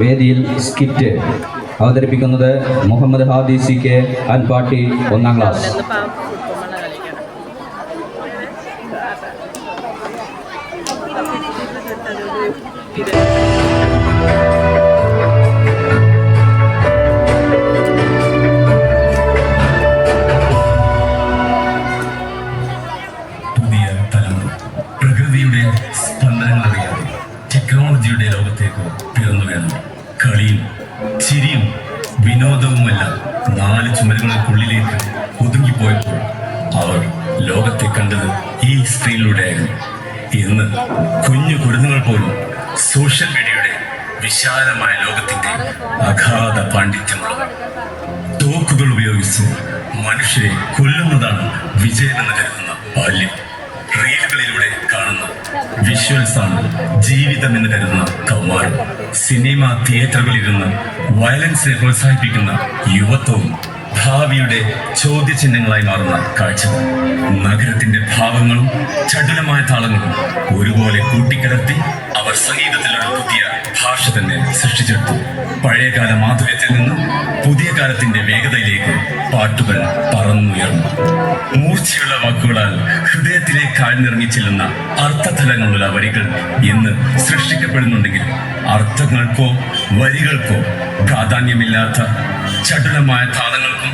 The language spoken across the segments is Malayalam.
വേദിയിൽ സ്കിറ്റ് അവതരിപ്പിക്കുന്നത് Muhammad Hadi C K and party ഒന്നാം ക്ലാസ്. പുതിയ ടെക്നോളജിയുടെ ലോകത്തേക്ക് പിറന്നു വീണു. കളിയും ചിരിയും വിനോദവുമെല്ലാം നാല് ചുമരുകൾക്കുള്ളിലേക്ക് ഒതുങ്ങിപ്പോയപ്പോൾ അവർ ലോകത്തെ കണ്ടത് ഈ സ്ക്രീനിലൂടെയായിരുന്നു ഇന്ന് കുഞ്ഞു കുരുന്നുകൾ പോലും സോഷ്യൽ മീഡിയയുടെ വിശാലമായ ലോകത്തിന്റെ അഗാധ പാണ്ഡിത്യമുള്ള തോക്കുകൾ ഉപയോഗിച്ച് മനുഷ്യരെ കൊല്ലുന്നതാണ് വിജയമെന്ന് കരുതുന്ന ബാല്യം. റീലുകളിലൂടെ കാണുന്ന. വിഷ്വൽസ് ആണ് ജീവിതം എന്ന് കരുതുന്ന കൗമാരം. സിനിമ തിയേറ്ററുകളിലിരുന്ന് വയലൻസിനെ പ്രോത്സാഹിപ്പിക്കുന്ന യുവത്വവും ഭാവിയുടെ ചോദ്യചിഹ്നങ്ങളായി മാറുന്ന കാഴ്ചകൾ നഗരത്തിന്റെ ഭാവങ്ങളും ചടുലമായ താളങ്ങളും ഒരുപോലെ കൂട്ടിക്കലർത്തി അവർ സംഗീതത്തിലുള്ള പുതിയ ഭാഷ തന്നെ സൃഷ്ടിച്ചെടുത്തു. പഴയകാല മാധുര്യത്തിൽ നിന്നും പുതിയ കാലത്തിന്റെ വേഗതയിലേക്ക് പാട്ടുകൾ പറന്നുയർന്നു. മൂർച്ചയുള്ള വാക്കുകളാൽ ഹൃദയത്തിലേക്ക് ആഴ്ന്നിറങ്ങി ചെല്ലുന്ന അർത്ഥതലങ്ങളുള്ള വരികൾ ഇന്ന് സൃഷ്ടിക്കപ്പെടുന്നുണ്ടെങ്കിൽ അർത്ഥങ്ങൾക്കോ വരികൾക്കോ പ്രാധാന്യമില്ലാത്ത ചടുലമായ താളങ്ങൾക്കും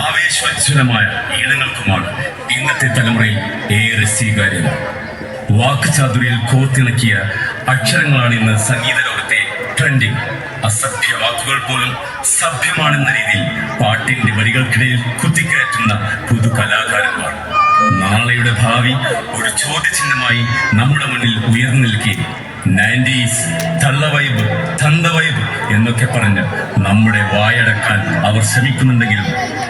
ആവേശോജ്വലമായ ഈണങ്ങൾക്കുമാണ് ഇന്നത്തെ തലമുറയിൽ ഏറെ സ്വീകാര്യത. വാക്കുചാതുരിയിൽ കോർത്തിണക്കിയ അക്ഷരങ്ങളാണ് ഇന്ന് സംഗീത ട്രെൻഡിങ് അസഭ്യ വാക്കുകൾ പോലും സഭ്യമാണെന്ന രീതിയിൽ പാട്ടിന്റെ വരികൾക്കിടയിൽ കുത്തിക്കയറ്റുന്ന പുതു കലാകാരന്മാർ. നാളെയുടെ ഭാവി ഒരു ചോദ്യചിഹ്നമായി നമ്മുടെ മുന്നിൽ ഉയർന്നു നിൽക്കെ നയന്റീസ് തള്ള വൈബ് തന്ത വൈബ് എന്നൊക്കെ പറഞ്ഞ് നമ്മുടെ വായടക്കാൻ അവർ ശ്രമിക്കുന്നുണ്ടെങ്കിലും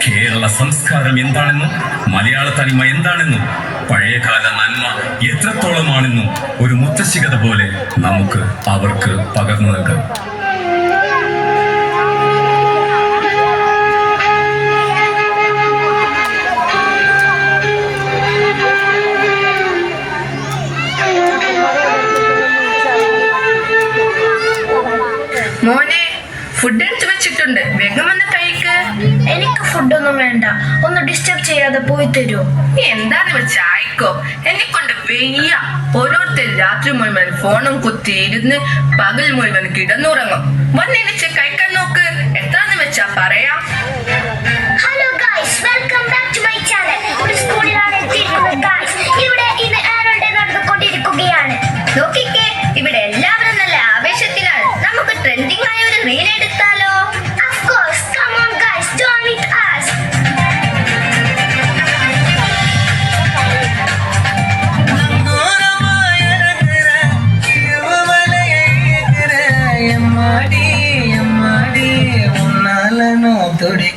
കേരള സംസ്കാരം എന്താണെന്നും മലയാള തനിമ എന്താണെന്നും പഴയകാല നന്മ എത്രത്തോളമാണെന്നും ഒരു മുത്തശ്ശികത പോലെ നമുക്ക് അവർക്ക് പകർന്നു നൽകാം. ഫുഡ് എടുത്തു വെച്ചിട്ടുണ്ട്. വേഗം വന്ന് കഴിക്ക്. എനിക്ക് ഫുഡൊന്നും വേണ്ട. ഒന്ന് ഡിസ്റ്റർബ് ചെയ്യാതെ പോയി തരൂ. എന്താന്ന് വെച്ചാ ആയിക്കോ എന്നെ കൊണ്ട് വെയ്യ. ഓരോരുത്തർ രാത്രി മുഴുവൻ ഫോണും കുത്തി ഇരുന്ന് പകൽ മുഴുവൻ കിടന്നുറങ്ങും. വന്നെനിച്ച് കഴിക്കാൻ നോക്ക്. എത്രാന്ന് Victoria